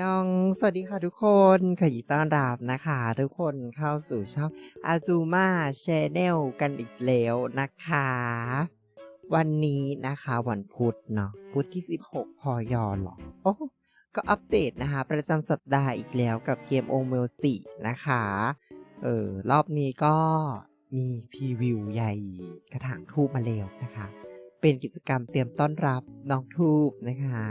ยอง สวัสดีค่ะทุกคนขอยินดีต้อนรับนะคะ ทุกคนเข้าสู่ช่อง Azuma Channel กันอีกแล้วนะคะ วันนี้นะคะวันพุธเนาะพุธที่ 16 พอยอหรอโอ้ก็อัปเดตนะคะ ประจำสัปดาห์อีกแล้วกับเกมโอเมลจินะคะ เออ รอบนี้ก็มีพรีวิวใหญ่กระถางทูบมาแล้วนะคะ เป็นกิจกรรมเตรียมต้อนรับน้องทูบนะคะ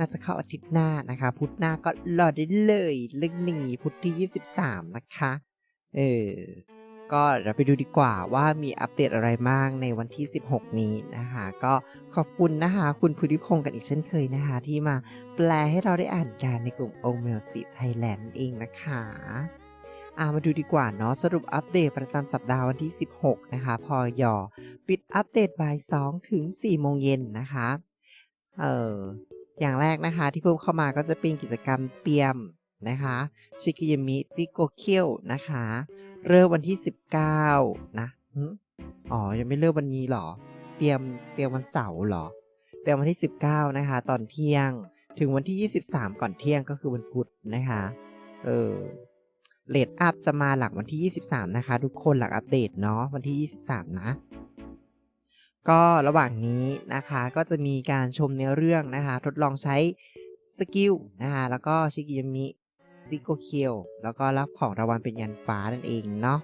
น่าจะเข้าอาทิตย์หน้านะคะ พุธหน้าก็รอได้เลยเรื่องนี้พุธที่ 23 นะคะ เออ ก็เราไปดูดีกว่าว่ามีอัปเดตอะไรบ้างในวันที่ 16 นี้นะคะ ก็ขอบคุณนะคะ คุณพุทธิพงศ์กันอีกเช่นเคยนะคะ ที่มาแปลให้เราได้อ่านการในกลุ่มโอเมลสิไทยแลนด์เองนะคะอามาดูดีกว่าเนาะสรุปอัปเดตประจำสัปดาห์วันที่ 16 นะคะ พอยอปิดอัปเดตบ่าย2ถึง4โมงเย็นนะคะ เออ อย่างแรกนะคะที่เพิ่มเข้ามาก็จะเป็นกิจกรรมเตรียมนะคะชิกิยามิซิโกเคียวนะคะ เริ่มวันที่ 19 นะอ๋อ ยังไม่เริ่มวันนี้หรอ เตรียมเตรียมวันเสาร์หรอ เตรียมวันที่ 19 นะคะ ตอนเที่ยงถึงวันที่ 23 ก่อนเที่ยงก็คือวันพุธนะคะ เออเลดอัพจะมาหลังวันที่ 23 นะคะ ทุกคนหลังอัปเดตเนาะวันที่ 23 นะ ก็ระหว่างนี้นะคะก็จะมีการชมเนื้อเรื่องนะคะทดลองใช้สกิลนะคะแล้วก็ชิกิยามิซิโกเคียวแล้วก็รับของรางวัลเป็นยันฟ้านั่นเองเนาะ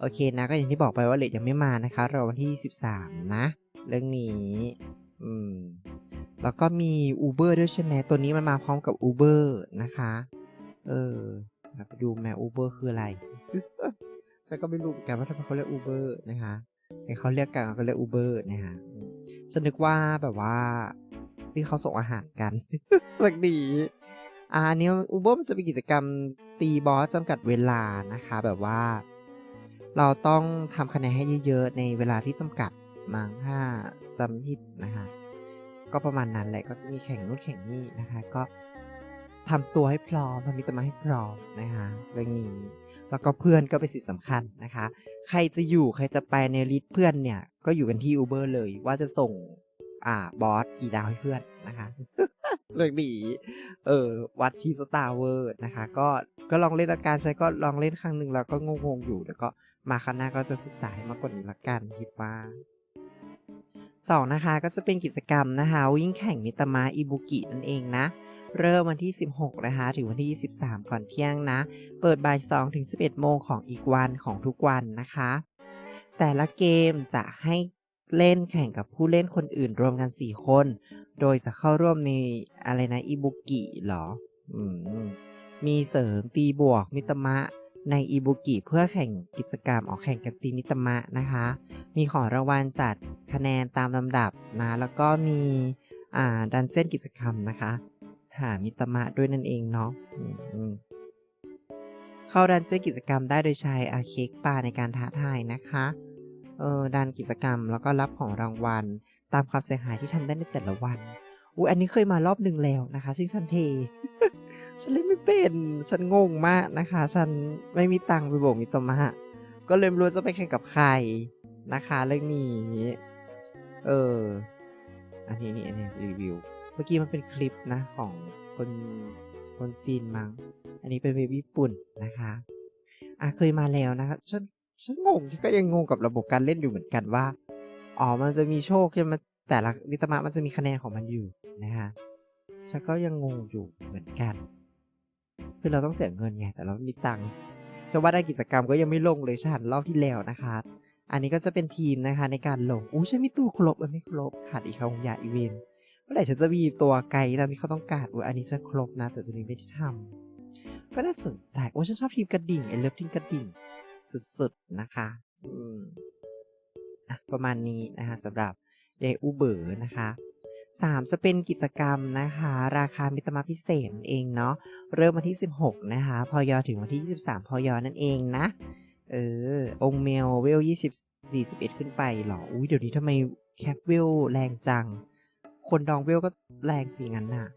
โอเคนะก็อย่างที่บอกไปว่าเลทยังไม่มานะคะรอวันที่ 13 นะ เรื่องนี้อืมแล้วก็มี Uber ด้วยใช่ไหมตัวนี้มันมาพร้อมกับ Uber นะคะ เออมาไปดูแม่ Uber คืออะไรฉันก็ไม่รู้เหมือนกันว่าทำไมเขาเรียก Uber นะคะ เขาเรียกกันเขาเรียก Uber นะคะอืมฉันนึกว่าแบบว่า ที่เขาส่งอาหารกันหลักดีอันนี้ Uber มันจะเป็นกิจกรรมตีบอสจำกัดเวลานะคะ แบบว่า เราต้องทำคะแนนให้เยอะๆ ในเวลาที่จำกัดมั้งถ้าจำผิดนะคะก็ประมาณนั้นแหละก็จะมีแข่งนู่นแข่งนี่นะคะ ก็ทำตัวให้พร้อมทำมิตรมาให้พร้อมนะคะเรื่องนี้ แล้วก็เพื่อนก็เป็นสิ่งสำคัญนะคะ ใครจะอยู่ใครจะไปในลิสต์เพื่อนเนี่ย ก็อยู่กันที่ Uber เลยว่าจะส่งอ่าบอสกี่ดาวให้เพื่อนนะคะเรื่องนี้เออวัดที่สตาร์เวอร์นะคะ ก็ก็ลองเล่นอาการใช้ก็ลองเล่นครั้งหนึ่งแล้วก็งงๆอยู่แล้วก็มาครั้งหน้าก็จะศึกษาให้มากกว่านี้ละกันคิดว่าสองนะคะก็จะเป็นกิจกรรมนะคะ วิ่งแข่งมิตามะอิบุกินั่นเองนะ เริ่มวันที่ 16 นะคะ ถึงวันที่ 23 ก่อนเที่ยงนะ เปิดบ่าย 2 ถึง 11 โมงของอีกวันของทุกวันนะคะ แต่ละเกมจะให้เล่นแข่งกับผู้เล่นคนอื่นรวมกัน 4 คน โดยจะเข้าร่วมในอะไรนะอิบุกิเหรออืมมีเสริมตีบวกมิตมะในอิบุกิเพื่อแข่งกิจกรรมออกแข่งกันตีมิตมะนะคะ มีของรางวัลจัดคะแนนตามลำดับนะ แล้วก็มีอ่าดันเจี้ยนกิจกรรมนะคะ หามิตมะด้วยนั่นเองเนาะเข้าดันเจ้กิจกรรมได้โดยใช้อาเค้กปลาในการท้าทายนะคะ เออดันกิจกรรมแล้วก็รับของรางวัล ตามความเสียหายที่ทำได้ในแต่ละวันอุ้ยอันนี้เคยมารอบหนึ่งแล้วนะคะซึ่งฉันเท ฉันเล่นไม่เป็น ฉันงงมากนะคะ ฉันไม่มีตังค์ไปโบกมิตามะก็เลยไม่รู้จะไปแข่งกับใครนะคะเรื่องนี้ เออ อันนี้นี่อันนี้รีวิว มื่อกี้มันเป็นคลิปนะของคนคนจีนมั้งอันนี้เป็นเว็บญี่ปุ่นนะคะอะเคยมาแล้วนะครับฉันฉันงงก็ยังงงกับระบบการเล่นอยู่เหมือนกันว่าอ๋อมันจะมีโชคใช่ไหมแต่ละนิตมะมันจะมีคะแนนของมันอยู่นะคะฉันก็ยังงงอยู่เหมือนกัน คือเราต้องเสียเงินไงแต่เราไม่มีตังค์จะว่าได้กิจกรรมก็ยังไม่ลงเลยฉันรอบที่แล้วนะคะ อันนี้ก็จะเป็นทีมนะคะในการลงอู้ฉันมีตัวครบมันไม่ครบขาดอีกคงยาอีเวนเมื่อไหร่ฉันจะมีตัวไกลตามที่เขาต้องการอุ้ยอันนี้ฉันครบนะ แต่ตัวนี้ไม่ได้ทำก็น่าสนใจโอ้ฉันชอบทีมกระดิ่งไอเลิฟทีมกระดิ่ง สุดๆนะคะอืมอะประมาณนี้นะคะสำหรับยายอูเบอร์นะคะสามจะเป็นกิจกรรมนะคะ ราคามิตรมาพิเศษนั่นเองเนาะเริ่มวันที่ 16 นะคะ พอยอถึงวันที่ 23 พอยอนั่นเองนะ เออ องเมลเวล 20 41 ขึ้นไปเหรอ อุ้ยเดี๋ยวนี้ทำไมแคปเวลแรงจัง คนดองเวลก็แรงสิงั้นน่ะ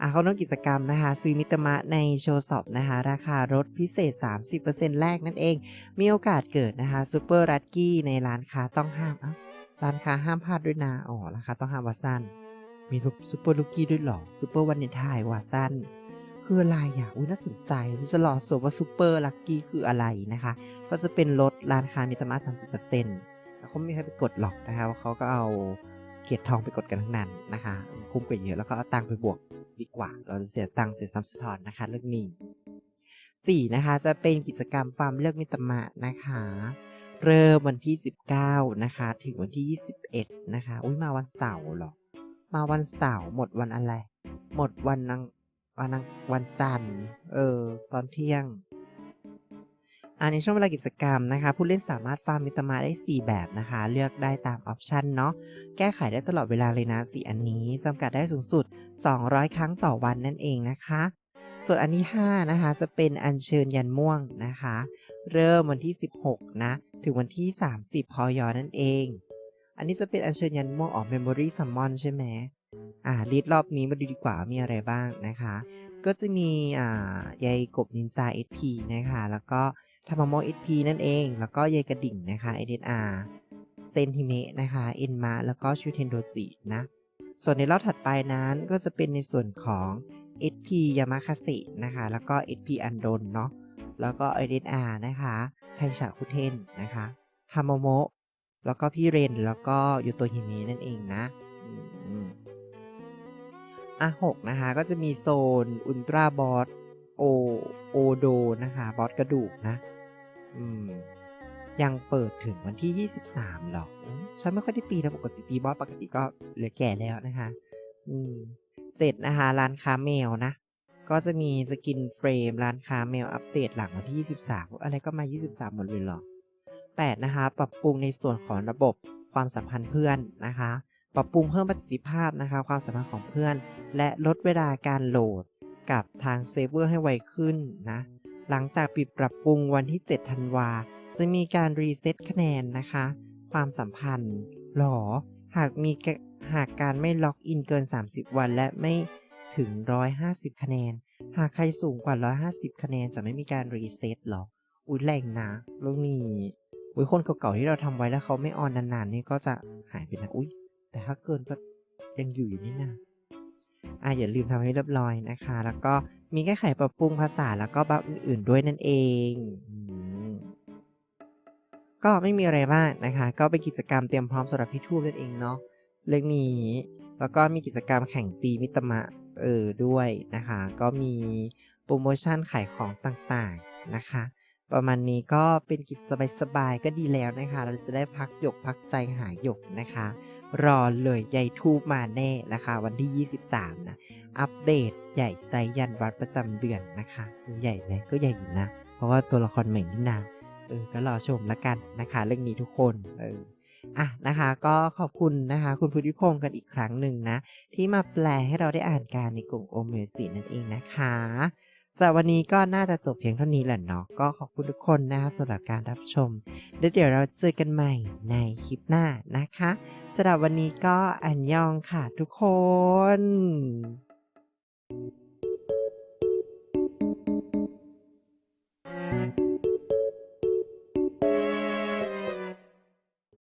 อะเขาเริ่มกิจกรรมนะคะ ซื้อมิตรมะในโชว์สอบนะคะ ราคารถพิเศษ 30%แรกนั่นเอง มีโอกาสเกิดนะคะซูเปอร์รัตกี้ในร้านค้าต้องห้ามอะร้านค้าห้ามพลาดด้วยนะอ๋อราคาต้องห้ามวาสั้นมีซูเปอร์ลูกี้ด้วยหรอซูเปอร์วันเนทน์วาสั้นคืออะไรอะอุ้ยน่าสนใจจะรอสวว่าซูเปอร์ลัคกี้คืออะไรนะคะ ก็จะเป็นลดร้านค้ามิตรมาสามสิบเปอร์เซ็นต์เขาไม่มีใครไปกดหรอกนะคะว่าเขาก็เอา เกียรติทองไปกดกันทั้งนั้นนะคะ คุ้มกว่าเยอะแล้วก็เอาตังค์ไปบวกดีกว่า เราจะเสียตังค์เสียซัมสทอนนะคะ เรื่องนี้สี่นะคะ จะเป็นกิจกรรมฟาร์มเลือกมิตรมานะคะ เริ่มวันที่ 19 นะคะ ถึงวันที่ 21 นะคะ อุ้ยมาวันเสาร์หรอ มาวันเสาร์หมดวันอะไร หมดวันนังวันนังวันจันทร์ เออ ตอนเที่ยง ในช่วงเวลากิจกรรมนะคะผู้เล่นสามารถฟาร์มมิตรมาได้ 4 แบบนะคะ เลือกได้ตามออปชันเนาะแก้ไขได้ตลอดเวลาเลยนะสีอันนี้จำกัดได้สูงสุด 200 ครั้งต่อวันนั่นเองนะคะ ส่วนอันที่5นะคะจะเป็นอัญเชิญยันม่วงนะคะ เริ่มวันที่ 16 นะ ถึงวันที่ 30 พอยอนั่นเอง อันนี้จะเป็นอัญเชิญยันม่วงออก Memory Summon ใช่ไหมอ่าลิสต์รอบนี้มาดูดีกว่ามีอะไรบ้างนะคะ ก็จะมีอ่ายายกบนินจา SP นะคะ แล้วก็ ทามาโม SP นั่นเอง แล้วก็ยายกระดิ่งนะคะ SSR เซนติเมะนะคะเอ็นมาแล้วก็ชูเทนโดจินะ ส่วนในรอบถัดไปนั้นก็จะเป็นในส่วนของ SP ยามาคาเซนะคะ แล้วก็ SP อันโดนเนาะแล้วก็ SSR นะคะไทชาคุเทนนะคะฮามโมะแล้วก็พี่เรนแล้วก็ยูโตฮิเมะนั่นเองนะอะหกนะคะ ก็จะมีโซนอุลตราบอสโอโอโดนะคะ บอสกระดูกนะ ยังเปิดถึงวันที่ 23 หรอกอืมฉันไม่ค่อยได้ตีนะปกติตีบอสปกติก็เหลือแก่แล้วนะคะ อืมเจ็ดนะคะร้านค้าแมวนะ ก็จะมีสกินเฟรมร้านค้าแมวอัปเดตหลังวันที่ 23 อะไรก็มา 23 หมดเลยหรอ 8 นะคะ ปรับปรุงในส่วนของระบบความสัมพันธ์เพื่อนนะคะ ปรับปรุงเพิ่มประสิทธิภาพนะคะ ความสัมพันธ์ของเพื่อน และลดเวลาการโหลดกับทางเซิร์ฟเวอร์ให้ไวขึ้นนะ หลังจากปิดปรับปรุงวันที่ 7 ธันวา จะมีการรีเซ็ตคะแนนนะคะ ความสัมพันธ์หรอ หากมีหากการไม่ล็อกอินเกิน 30 วันและไม่ถึง 150 คะแนน หากใครสูงกว่า 150 คะแนนจะไม่มีการรีเซ็ตหรอ อุ้ยแรงนะเรื่องนี้อุ้ยคนเก่าๆที่เราทำไว้แล้วเขาไม่ออนนานๆนี่ก็จะหายไปนะอุ้ยแต่ถ้าเกินก็ยังอยู่อยู่นี่นะอะอย่าลืมทำให้เรียบร้อยนะคะ แล้วก็มีแก้ไขปรับปรุงภาษาแล้วก็บั๊กอื่น ๆ ด้วยนั่นเองอืมก็ไม่มีอะไรมากนะคะ ก็เป็นกิจกรรมเตรียมพร้อมสำหรับพี่ทูบนั่นเองเนาะเรื่องนี้ แล้วก็มีกิจกรรมแข่งตีมิตรมะเออด้วยนะคะ ก็มีโปรโมชั่นขายของต่างๆนะคะ ประมาณนี้ก็เป็นกิจสบายๆก็ดีแล้วนะคะ เราจะได้พักหยกพักใจหายหยกนะคะ รอเลยยายทูบมาแน่นะคะ วันที่ 23 นะ อัปเดตใหญ่ไซยันวัดประจำเดือนนะคะ ใหญ่ไหมก็ใหญ่อยู่นะ เพราะว่าตัวละครใหม่นี่นาเออก็รอชมละกันนะคะ เรื่องนี้ทุกคนเอออะนะคะก็ขอบคุณนะคะ คุณพุทธิพงศ์กันอีกครั้งหนึ่งนะ ที่มาแปลให้เราได้อ่านการในกลุ่มโอเมสินั่นเองนะคะ สำหรับวันนี้ก็น่าจะจบเพียงเท่านี้แหละเนาะ ก็ขอบคุณทุกคนนะคะสำหรับการรับชม แล้วเดี๋ยวเราเจอกันใหม่ในคลิปหน้านะคะสำหรับวันนี้ก็อันยองค่ะทุกคนうん。